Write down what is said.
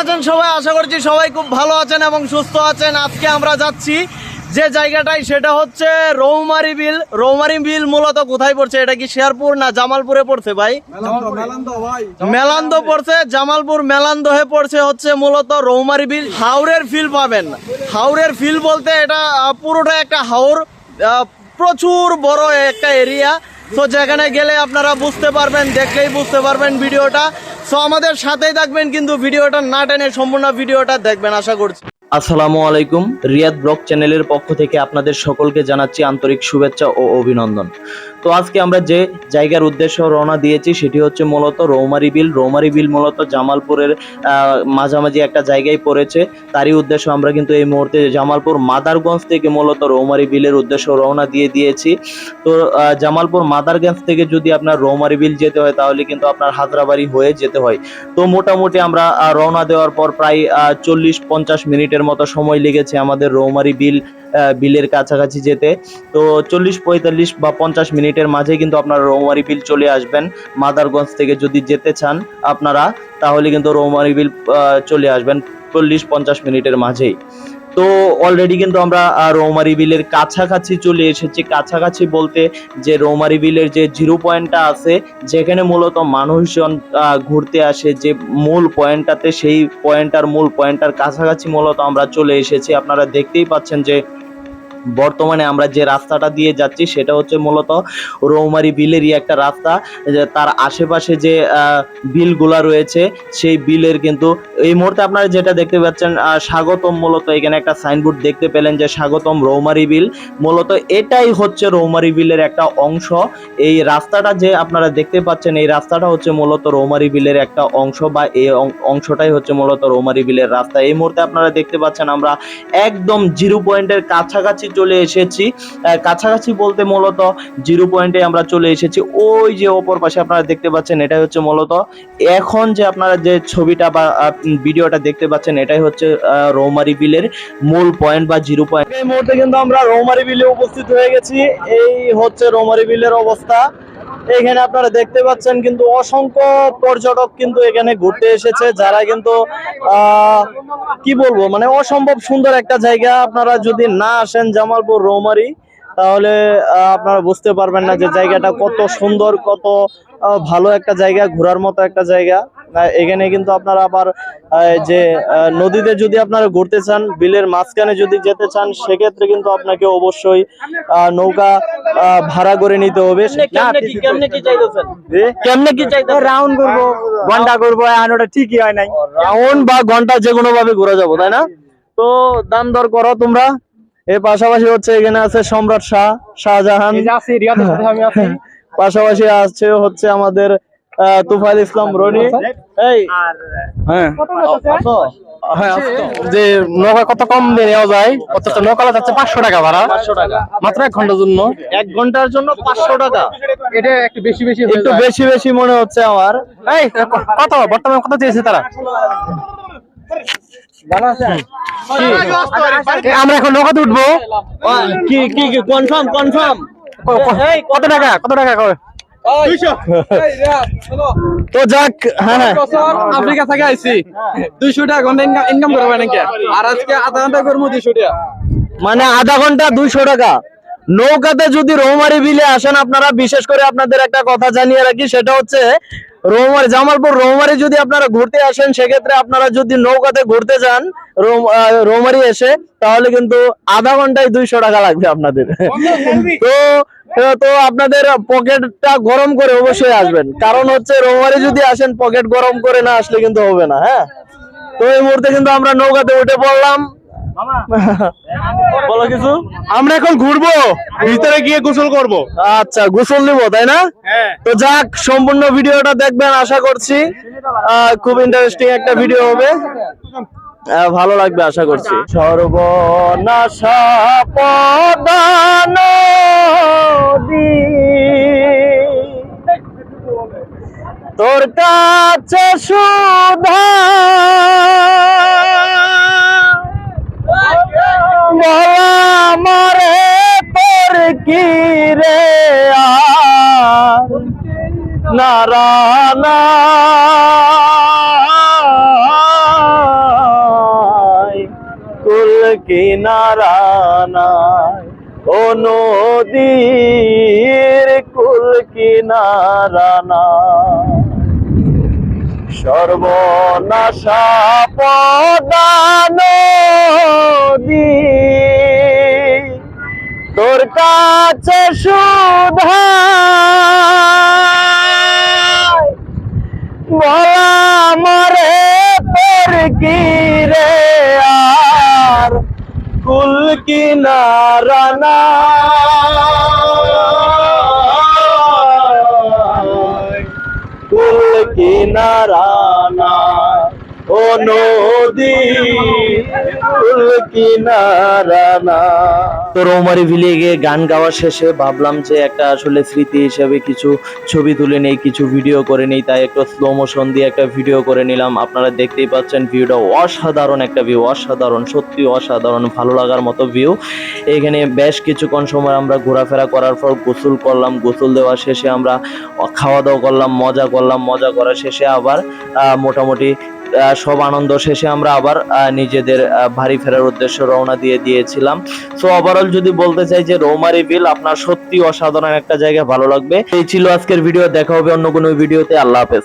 আছেন সবাই? আশা করছি সবাই খুব ভালো আছেন এবং সুস্থ আছেন। আজকে আমরা যাচ্ছি যে জায়গাটাই সেটা হচ্ছে রৌমারি বিল। রৌমারি বিল মূলত কোথায় পড়ছে এটা কি শেরপুর না জামালপুরে পড়ছে ভাই? মেলান্দ পড়ছে জামালপুর মেলান্দ হয়ে পড়ছে হচ্ছে মূলত রৌমারি বিল। হাওরের ফিল পাবেন। হাওরের ফিল বলতে এটা পুরোটা একটা আহ, প্রচুর বড় একটা এরিয়া। তো যেখানে গেলে আপনারা বুঝতে পারবেন দেখলেই বুঝতে পারবেন ভিডিওটা। সো আমাদের সাথেই থাকবেন কিন্তু ভিডিওটা না টেনে সম্পূর্ণ ভিডিওটা দেখবেন, আশা করছি। আসসালামু আলাইকুম। রিয়াদ ব্লগ চ্যানেলের পক্ষ থেকে আপনাদের সকলকে জানাচ্ছি আন্তরিক শুভেচ্ছা ও অভিনন্দন। তো আজকে আমরা যে জায়গার উদ্দেশ্য রওনা দিয়েছি সেটি হচ্ছে মূলত রৌমারি বিল। রৌমারি বিল মূলত জামালপুরের মাঝামাঝি একটা জায়গায় পড়েছে। তারই উদ্দেশ্য আমরা কিন্তু এই মুহূর্তে জামালপুর মাদারগঞ্জ থেকে মূলত রৌমারি বিলের উদ্দেশ্য রওনা দিয়ে দিয়েছি। তো জামালপুর মাদারগঞ্জ থেকে যদি আপনার রৌমারি বিল যেতে হয়, তাহলে কিন্তু আপনার হাজরাবাড়ি হয়ে যেতে হয়। তো মোটামুটি আমরা রওনা দেওয়ার পর প্রায় চল্লিশ পঞ্চাশ মিনিটের মতো সময় লেগেছে আমাদের রৌমারি বিল বিলের কাছাকাছি যেতে। তো চল্লিশ পঁয়তাল্লিশ বা পঞ্চাশ মিনিটের মাঝে কিন্তু আপনারা রৌমারি বিল চলে আসবেন। মাদারগঞ্জ থেকে যদি যেতে চান আপনারা, তাহলে কিন্তু রৌমারি বিল চলে আসবেন চল্লিশ পঞ্চাশ মিনিটের মাঝেই। তো অলরেডি কিন্তু আমরা রৌমারি বিলের কাছাকাছি চলে এসেছি। কাছাকাছি বলতে যে রৌমারি বিলের যে জিরো পয়েন্টটা আছে, যেখানে মূলত মানুষজন ঘুরতে আসে, যে মূল পয়েন্টটাতে সেই পয়েন্টটার মূল পয়েন্টটার কাছাকাছি মূলত আমরা চলে এসেছি। আপনারা দেখতেই পাচ্ছেন যে বর্তমানে আমরা যে রাস্তাটা দিয়ে যাচ্ছি সেটা হচ্ছে মূলত রৌমারি বিলেরই একটা রাস্তা তার আশেপাশে যে বিলগুলা রয়েছে সেই বিলের কিন্তু, এই মুহূর্তে আপনারা যেটা দেখতে পাচ্ছেন স্বাগতম মূলত এখানে একটা সাইনবোর্ড দেখতে পেলেন যে স্বাগতম রৌমারি বিল। মূলত এটাই হচ্ছে রৌমারি বিলের একটা অংশ। এই রাস্তাটা যে আপনারা দেখতে পাচ্ছেন, এই রাস্তাটা হচ্ছে মূলত রৌমারি বিলের একটা অংশ বা এই অংশটাই হচ্ছে মূলত রৌমারি বিলের রাস্তা। এই মুহূর্তে আপনারা দেখতে পাচ্ছেন আমরা একদম জিরো পয়েন্টের কাছাকাছি চলে এসেছি। কাছাকাছি বলতে মূলত জিরো পয়েন্টে আমরা চলে এসেছি। ওই যে ওপর পাশে আপনারা দেখতে পাচ্ছেন, এটাই হচ্ছে মূলত। এখন যে আপনারা যে ছবিটা বা ভিডিওটা দেখতে পাচ্ছেন, এটাই হচ্ছে রৌমারি বিলের মূল পয়েন্ট বা জিরো পয়েন্ট এই মুহূর্তে কিন্তু আমরা রৌমারি বিলে উপস্থিত হয়ে গেছি। এই হচ্ছে রৌমারি বিলের অবস্থা। এখানে আপনারা দেখতে পাচ্ছেন কিন্তু অসংখ্য পর্যটক কিন্তু এখানে ঘুরতে এসেছে, যারা কিন্তু কি বলব মানে অসম্ভব সুন্দর একটা জায়গা। আপনারা যদি না আসেন জামালপুর রৌমারি, তাহলে আপনারা বুঝতে পারবেন না যে জায়গাটা কত সুন্দর, কত ভালো একটা জায়গা, ঘোরার মতো একটা জায়গা। এখানে কিন্তু আপনারা আবার যে নদীতে যদি আপনারা ঘুরতে চান বিলের মাঝখানে যদি যেতে চান সেক্ষেত্রে কিন্তু আপনাকে অবশ্যই নৌকা আহ, ভাড়া করে নিতে হবে। কেমনে কি কেমনে কি চাইতেছেন? কেমনে কি চাইতেছেন? রাউন্ড করব ঘণ্টা করব ওটা ঠিকই হয় নাই। রাউন্ড বা ঘণ্টা যে কোনো ভাবে ঘুরে যাব তাই না? তো দাম দর করো তোমরা। এর পাশাপাশি হচ্ছে এখানে আছে সম্রাট শাহ শাহজাহান। এই যে আছি রিয়াদের সাথে আমি আছি। পাশাপাশি আছে হচ্ছে আমাদের আহ, তুফাইল ইসলাম রনি। এই হ্যাঁ। হ্যাঁ যে নৌকা কত কম দিয়ে নেওয়া যায়? অথচ যাচ্ছে পাঁচশো টাকা ভাড়া। পাঁচশো টাকা। মাত্র এক ঘণ্টার জন্য। এক ঘণ্টার জন্য পাঁচশো টাকা। এটা একটু বেশি বেশি একটু বেশি বেশি মনে হচ্ছে আমার। এই কত? বর্তমানে কত দিয়েছে তারা? আমরা এখন নৌকাতে উঠবো। কি কি কি? Confirm confirm. কত টাকা? কত টাকা তো যাক হ্যাঁ হ্যাঁ। আফ্রিকা থেকে আইছি। দুইশো টাকা ঘণ্টা ইনকাম করব নাকি? আর আজকে আধা ঘণ্টা করব দুইশো টাকা। মানে আধা ঘণ্টা দুইশো টাকা। নৌকাতে যদি রৌমারি বিলে আসেন আপনারা বিশেষ করে আপনাদের একটা কথা জানিয়ে রাখি সেটা হচ্ছে রৌমারি জামালপুর রৌমারি যদি আপনারা ঘুরতে আসেন, সেক্ষেত্রে আপনারা যদি নৌকাতে ঘুরতে যান রোমারি এসে, তাহলে কিন্তু আধা ঘন্টায় দুইশো টাকা লাগবে আপনাদের। তো তো আপনাদের পকেটটা গরম করে অবশ্যই আসবেন। কারণ হচ্ছে রৌমারি যদি আসেন, পকেট গরম করে না আসলে কিন্তু হবে না হ্যাঁ? তো এই মুহূর্তে কিন্তু আমরা নৌকাতে উঠে পড়লাম। বলো কিছু? আমরা এখন ঘুরবো ভিতরে গিয়ে গোসল করব। আচ্ছা গোসল নিব তাই না? হ্যাঁ। তো যাক সম্পূর্ণ ভিডিওটা দেখবেন আশা করছি খুব ইন্টারেস্টিং একটা ভিডিও হবে। ভালো লাগবে আশা করছি। সর্বনাশা পদানদী তোর কাছে সুধা মারে তোর কি রে আর? নারায়ণ। কিনারা নাই ও নদীর কুল কিনারা নাই। সর্বনাশা পদানদী তোর কাছে বলা মরে তোর কি রে আর? কুল নাই কুল না তো রৌমারি ভিলে গিয়ে গান গাওয়া শেষে ভাবলাম যে একটা আসলে স্মৃতি হিসেবে কিছু ছবি তুলে নেই, কিছু ভিডিও করে নেই, তাই একটু স্লো মোশন দিয়ে একটা ভিডিও করে নিলাম। আপনারা দেখতেই পাচ্ছেন ভিউটা অসাধারণ একটা ভিউ অসাধারণ, সত্যি অসাধারণ, ভালো লাগার মতো ভিউ এখানে বেশ কিছুক্ষণ সময় আমরা ঘোরাফেরা করার পর গোসল করলাম, গোসল দেওয়া শেষে আমরা খাওয়া দাওয়া করলাম, মজা করলাম, মজা করা শেষে আবার মোটামুটি সব আনন্দ শেষে আমরা আবার নিজেদের ভারী ফেরার উদ্দেশ্যে রওনা দিয়ে দিয়েছিলাম। সো ওভারঅল যদি বলতে চাই যে রোমারি বিল, আপনার সত্যি অসাধারণ একটা জায়গা ভালো লাগবে। এই ছিল আজকের ভিডিও দেখা হবে অন্য কোনো ভিডিওতে আল্লাহ হাফেজ।